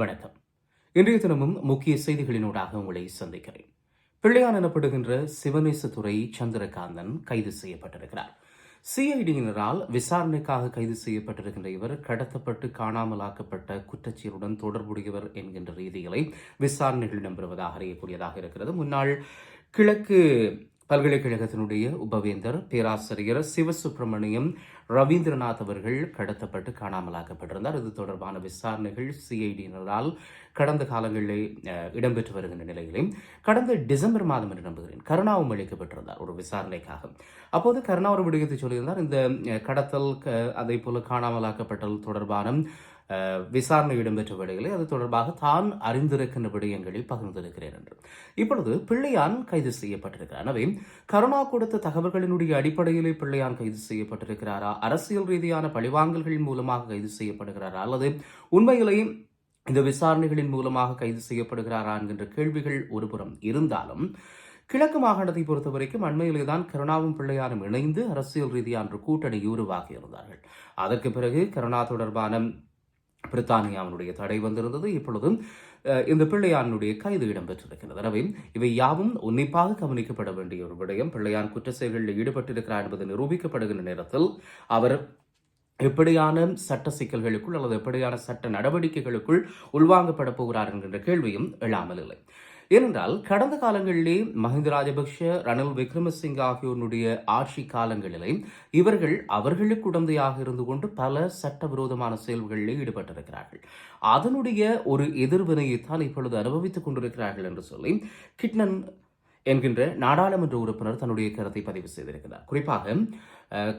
வணக்கம். இன்றைய தினமும் முக்கிய செய்திகளினூடாக உங்களை சந்திக்கிறேன். பிள்ளையான் எனப்படுகின்ற சிவநேசத்துறை சந்திரகாந்தன் கைது செய்யப்பட்டிருக்கிறார். சிஐடியினரால் விசாரணைக்காக கைது செய்யப்பட்டிருக்கின்ற இவர் கடத்தப்பட்டு காணாமலாக்கப்பட்ட குற்றச்சீருடன் தொடர்புடையவர் என்கின்ற ரீதிகளை விசாரணைகள் இடம்பெறுவதாக அறியக்கூடியதாக இருக்கிறது. முன்னாள் கிழக்கு பல்கலைக்கழகத்தினுடைய உபவேந்தர் பேராசிரியர் சிவசுப்பிரமணியம் ரவீந்திரநாத் அவர்கள் கடத்தப்பட்டு காணாமலாக்கப்பட்டிருந்தார். இது தொடர்பான விசாரணைகள் சிஐடியினரால் கடந்த காலங்களில் இடம்பெற்று வருகின்ற நிலையிலும் கடந்த டிசம்பர் மாதம் என்று நம்புகிறேன். கருணாவும் அளிக்கப்பட்டிருந்தார் ஒரு விசாரணைக்காக. அப்போது கருணா ஒரு விடயத்தை சொல்லியிருந்தார் இந்த கடத்தல் க- அதே போல காணாமலாக்கப்பட்டல் தொடர்பான விசாரணை இடம்பெற்ற வேளையிலே அது தொடர்பாக தான் அறிந்திருக்கின்ற விடயங்களில் பகிர்ந்திருக்கிறேன் என்று. இப்பொழுது பிள்ளையான் கைது செய்யப்பட்டிருக்கிறார் எனவே கருணா கொடுத்த தகவல்களினுடைய அடிப்படையிலே பிள்ளையான் கைது செய்யப்பட்டிருக்கிறாரா? அரசியல் ரீதியான பழிவாங்கல்கள் மூலமாக கைது செய்யப்படுகிறாரா? அல்லது உண்மையிலேயே இந்த விசாரணைகளின் மூலமாக கைது செய்யப்படுகிறாரா என்கின்ற கேள்விகள் ஒருபுறம் இருந்தாலும் கிழக்கு மாகாணத்தை பொறுத்தவரைக்கும் அண்மையிலே தான் கருணாவும் பிள்ளையாரும் இணைந்து அரசியல் ரீதியான கூட்டணி உருவாகி இருந்தார்கள். அதற்கு பிறகு கருணா தொடர்பான பிரித்தானியாவினுடைய தடை வந்திருந்தது. இப்பொழுதும் இந்த பிள்ளையானுடைய கைது இடம்பெற்றிருக்கிறது. எனவே இவை யாவும் உன்னிப்பாக கவனிக்கப்பட வேண்டிய ஒரு விடயம். பிள்ளையான் குற்ற செயல்களில் ஈடுபட்டிருக்கிறார் என்பது நிரூபிக்கப்படுகின்ற நேரத்தில் அவர் எப்படியான சட்ட சிக்கல்களுக்குள் அல்லது எப்படியான சட்ட நடவடிக்கைகளுக்குள் உள்வாங்கப்பட போகிறார் என்கின்ற கேள்வியும் எழாமல் இல்லை. ஏனென்றால் கடந்த காலங்களிலே மஹிந்த ராஜபக்ஷ ரணில் விக்ரமசிங்க ஆகியோருடைய ஆட்சி காலங்களிலே இவர்கள் அவர்களுக்கு உடந்தையாக இருந்து கொண்டு பல சட்டவிரோதமான செயல்களில் ஈடுபட்டிருக்கிறார்கள். அதனுடைய ஒரு எதிர்வினையைத்தான் இப்பொழுது அனுபவித்துக் கொண்டிருக்கிறார்கள் என்று சொல்லி கிட்னன் என்கின்ற நாடாளுமன்ற உறுப்பினர் தன்னுடைய கருத்தை பதிவு செய்திருக்கிறார். குறிப்பாக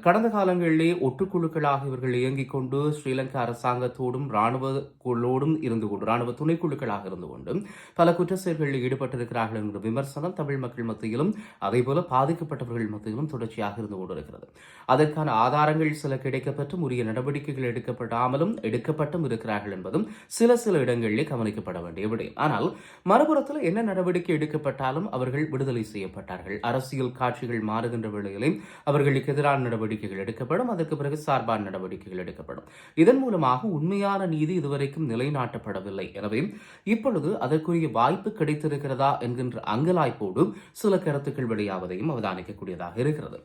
கடந்த காலங்களிலே ஒட்டுக்குழுக்களாக இவர்கள் இயங்கிக் கொண்டு ஸ்ரீலங்கா அரசாங்கத்தோடும் இராணுவங்களோடும் இருந்து கொண்டு இராணுவ துணைக்குழுக்களாக இருந்து கொண்டு பல குற்ற செயல்களில் ஈடுபட்டிருக்கிறார்கள் என்ற விமர்சனம் தமிழ் மக்கள் மத்தியிலும் அதேபோல பாதிக்கப்பட்டவர்கள் மத்தியிலும் தொடர்ச்சியாக இருந்து கொண்டிருக்கிறது. அதற்கான ஆதாரங்கள் சில கிடைக்கப்பட்டும் உரிய நடவடிக்கைகள் எடுக்கப்படாமலும் எடுக்கப்பட்டும் இருக்கிறார்கள் என்பதும் சில சில இடங்களிலே கவனிக்கப்பட வேண்டிய விடயம். ஆனால் மறுபுறத்தில் என்ன நடவடிக்கை எடுக்கப்பட்டாலும் அவர்கள் விடுதலை செய்யப்பட்டார்கள். அரசியல் காட்சிகள் மாறுகின்ற வேளையிலே அவர்களுக்கு எதிரான நடவடிக்கைகள் எடுக்கப்படும் அதற்கு பிறகு சார்பான நடவடிக்கைகள் எடுக்கப்படும். இதன் மூலமாக உண்மையான நீதி இதுவரைக்கும் நிலைநாட்டப்படவில்லை. எனவே இப்பொழுது அதற்குரிய வாய்ப்பு கிடைத்திருக்கிறதா என்கின்ற அங்கலாய்ப்போடு சில கருத்துக்கள் வெளியாவதையும் அவதானிக்கக்கூடியதாக இருக்கிறது.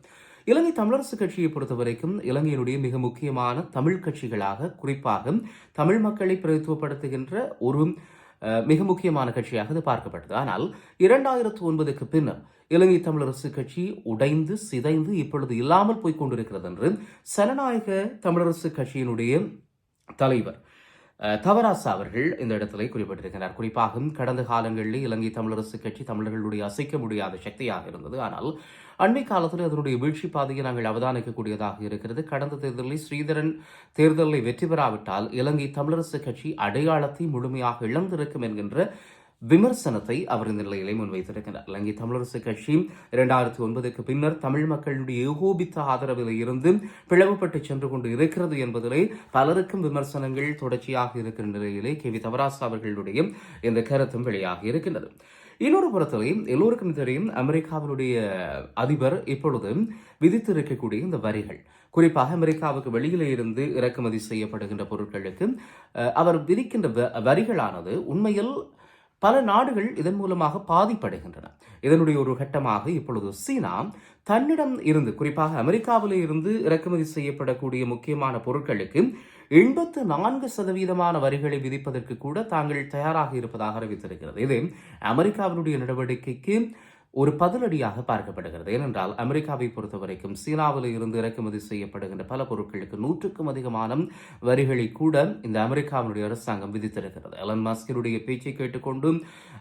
இலங்கை தமிழரசு கட்சியை பொறுத்தவரைக்கும் இலங்கையினுடைய மிக முக்கியமான தமிழ் கட்சிகளாக குறிப்பாக தமிழ் மக்களை பிரதித்துவப்படுத்துகின்ற ஒரு மிக முக்கியமான கட்சியாக இது பார்க்கப்பட்டது. ஆனால் இரண்டாயிரத்து ஒன்பதுக்கு பின்னர் இலங்கை தமிழரசு கட்சி உடைந்து சிதைந்து இப்பொழுது இல்லாமல் போய்க் கொண்டிருக்கிறது என்று சனநாயக தமிழரசு கட்சியினுடைய தலைவர் தவராசா அவர்கள் இந்த இடத்திலே குறிப்பிட்டிருக்கிறார். குறிப்பாக கடந்த காலங்களில் இலங்கை தமிழரசு கட்சி தமிழர்களுடைய அசைக்க முடியாத சக்தியாக இருந்தது. ஆனால் அண்மை காலத்தில் அதனுடைய வீழ்ச்சி பாதையை நாங்கள் அவதானிக்கக்கூடியதாக இருக்கிறது. கடந்த தேர்தலில் ஸ்ரீதரன் தேர்தலில் வெற்றி பெறாவிட்டால் இலங்கை தமிழரசு கட்சி அடையாளத்தை முழுமையாக இழந்திருக்கும் என்கின்ற விமர்சனத்தை அவர் இந்த நிலையிலே முன்வைத்திருக்கிறார். இலங்கை தமிழரசு கட்சி இரண்டாயிரத்தி ஒன்பதுக்கு பின்னர் தமிழ் மக்களுடைய ஏகோபித்த ஆதரவில் இருந்து பிளவுபட்டு சென்று கொண்டு இருக்கிறது என்பதிலே பலருக்கும் விமர்சனங்கள் தொடர்ச்சியாக இருக்கிற நிலையிலே கே வி தவராசா அவர்களுடைய இந்த கருத்தும் வெளியாகி இருக்கின்றது. இன்னொரு புறத்திலே எல்லோருக்கும் தெரியும் அமெரிக்காவினுடைய அதிபர் இப்பொழுது விதித்திருக்கக்கூடிய இந்த வரிகள். குறிப்பாக அமெரிக்காவுக்கு வெளியிலே இருந்து இறக்குமதி செய்யப்படுகின்ற பொருட்களுக்கு அவர் விதிக்கின்ற வ- வரிகளானது உண்மையில் பல நாடுகள் இதன் மூலமாக பாதிப்படைகின்றன. இதனுடைய ஒரு கட்டமாக இப்பொழுது சீனா தன்னிடம் இருந்து குறிப்பாக அமெரிக்காவிலே இருந்து இறக்குமதி செய்யப்படக்கூடிய முக்கியமான பொருட்களுக்கு எண்பத்து நான்கு சதவீதமான வரிகளை விதிப்பதற்கு கூட தாங்கள் தயாராக இருப்பதாக அறிவித்திருக்கிறது. இது அமெரிக்காவினுடைய நடவடிக்கைக்கு ஒரு பதிலடியாக பார்க்கப்படுகிறது. ஏனென்றால் அமெரிக்காவை பொறுத்தவரைக்கும் சீனாவில் இருந்து இறக்குமதி செய்யப்படுகின்ற பல பொருட்களுக்கு நூற்றுக்கும் அதிகமான வரிகளை கூட இந்த அமெரிக்காவினுடைய அரசாங்கம் விதித்திருக்கிறது. எலன் மாஸ்கினுடைய பேச்சை கேட்டுக்கொண்டு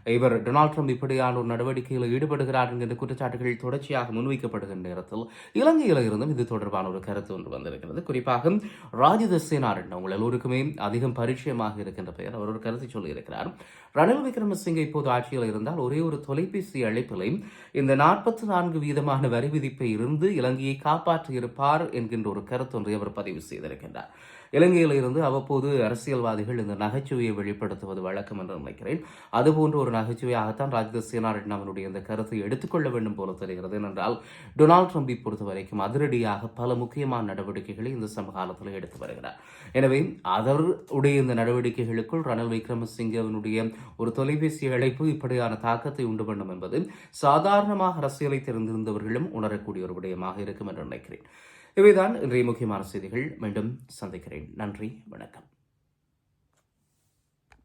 இவர் டொனால்ட் ட்ரம்ப் இப்படியான ஒரு நடவடிக்கையில் ஈடுபடுகிறார் என்கின்ற குற்றச்சாட்டுகள் தொடர்ச்சியாக முன்வைக்கப்படுகின்ற நேரத்தில் இலங்கையில் இருந்தும் இது தொடர்பான ஒரு கருத்து ஒன்று வந்திருக்கிறது. குறிப்பாக ராஜித சேனார் உங்கள் எல்லோருக்குமே அதிகம் பரிச்சயமாக இருக்கின்ற பெயர். அவர் ஒரு கருத்தை சொல்லியிருக்கிறார். ரணில் விக்ரமசிங்க இப்போது ஆட்சியில் இருந்தால் ஒரே ஒரு தொலைபேசி அழைப்பிலையும் இந்த நாற்பத்தி நான்கு வீதமான வரி விதிப்பை இருந்து இலங்கையை காப்பாற்றியிருப்பார் என்கின்ற ஒரு கருத்தொன்றை அவர் பதிவு செய்திருக்கின்றார். இலங்கையில் இருந்து அவ்வப்போது அரசியல்வாதிகள் இந்த நகைச்சுவையை வெளிப்படுத்துவது வழக்கம் என்று நினைக்கிறேன். அதுபோன்ற ஒரு நகைச்சுவையாகத்தான் ராஜ்த அவருடைய இந்த கருத்தை எடுத்துக்கொள்ள வேண்டும் போல தெரிகிறது. ஏனென்றால் டொனால்ட் ட்ரம்பை பொறுத்த வரைக்கும் அதிரடியாக பல முக்கியமான நடவடிக்கைகளை இந்த சமகாலத்தில் எடுத்து வருகிறார். எனவே அவருடைய இந்த நடவடிக்கைகளுக்குள் ரணில் விக்ரமசிங்கவனுடைய ஒரு தொலைபேசி அழைப்பு இப்படியான தாக்கத்தை உண்டு பண்ணும் என்பது சாதாரணமாக அரசியலை தெரிந்திருந்தவர்களும் உணரக்கூடிய ஒரு விடயமாக இருக்கும் என்று நினைக்கிறேன். இவைதான் இன்றைய முக்கியமான செய்திகள். மீண்டும் சந்திக்கிறேன். நன்றி வணக்கம்.